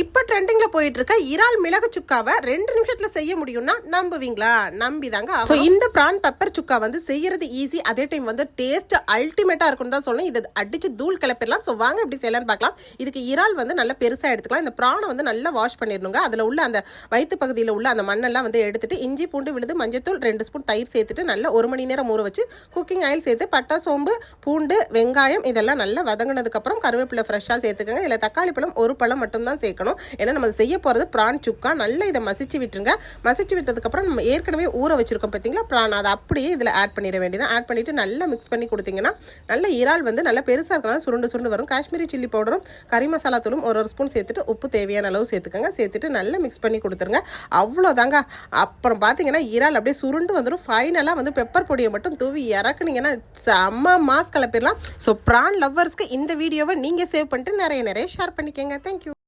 இப்போ ட்ரெண்டிங்ல போயிட்டு இருக்க இறால் மிளகு சுக்காவை ரெண்டு நிமிஷத்துல செய்ய முடியும்னா நம்புவீங்களா? நம்பி தாங்க ஸோ இந்த பிரான் பெப்பர் சுக்கா வந்து செய்யறது ஈஸி அதே டைம் வந்து டேஸ்ட் அல்டிமேட்டா இருக்கும்னு தான் சொல்லணும். இது அடிச்சு தூள் கிளப்பிடலாம். ஸோ வாங்க எப்படி செய்யலாம்னு பார்க்கலாம். இதுக்கு இறால் வந்து நல்லா பெருசா எடுத்துக்கலாம். இந்த பிரானை வந்து நல்லா வாஷ் பண்ணிடணுங்க. அதுல உள்ள அந்த வயிற்று பகுதியில் உள்ள அந்த மண்ணெல்லாம் வந்து எடுத்துட்டு இஞ்சி பூண்டு விழுது மஞ்சத்தூள் ரெண்டு ஸ்பூன் தயிர் சேர்த்துட்டு நல்லா ஒரு மணி நேரம் ஊற வச்சு குக்கிங் ஆயில் சேர்த்து பட்டை சோம்பு பூண்டு வெங்காயம் இதெல்லாம் நல்லா வதங்கினதுக்கப்புறம் கருவேப்பிலை ஃப்ரெஷ்ஷாக சேர்த்துக்கோங்க. இதில் தக்காளி பழம் ஒரு பழம் மட்டும் தான் சேர்க்கணும் ஏன்னா நம்ம செய்ய போகிறது ப்ரான் சுக்கா. நல்லா இதை மசிச்சு விட்டுருங்க. மசிச்சு விட்டதுக்கப்புறம் நம்ம ஏற்கனவே ஊற வச்சுருக்கோம் பார்த்தீங்களா ப்ரான். அதை அப்படியே இதில் ஆட் பண்ணிட வேண்டியதான் ஆட் பண்ணிவிட்டு நல்லா மிக்ஸ் பண்ணி கொடுத்தீங்கன்னா நல்ல இறால் வந்து நல்லா பெருசாக இருக்கலாம் சுருண்டு சுருண்டு வரும். காஷ்மீரி சில்லி பவுடரும் கறி மசாலா தூளும் ஒரு ஒரு ஸ்பூன் சேர்த்துட்டு உப்பு தேவையான அளவு சேர்த்துக்கோங்க. சேர்த்துட்டு நல்லா மிக்ஸ் பண்ணி கொடுத்துருங்க. அவ்வளோதாங்க. அப்புறம் பார்த்தீங்கன்னா இறால் அப்படியே சுருண்டு வந்துடும் ஃபைனலாக வந்து பெப்பர் பொடியை மட்டும் தூவி இறக்குனீங்கன்னா செம்ம மாஸ் கலப்பிடலாம். ஸோ ப்ரான் லவ்வர்ஸ்க்கு இந்த வீடியோவை நீங்கள் சேவ் பண்ணிட்டு நிறைய நிறைய ஷேர் பண்ணிக்கோங்க. தேங்க்யூ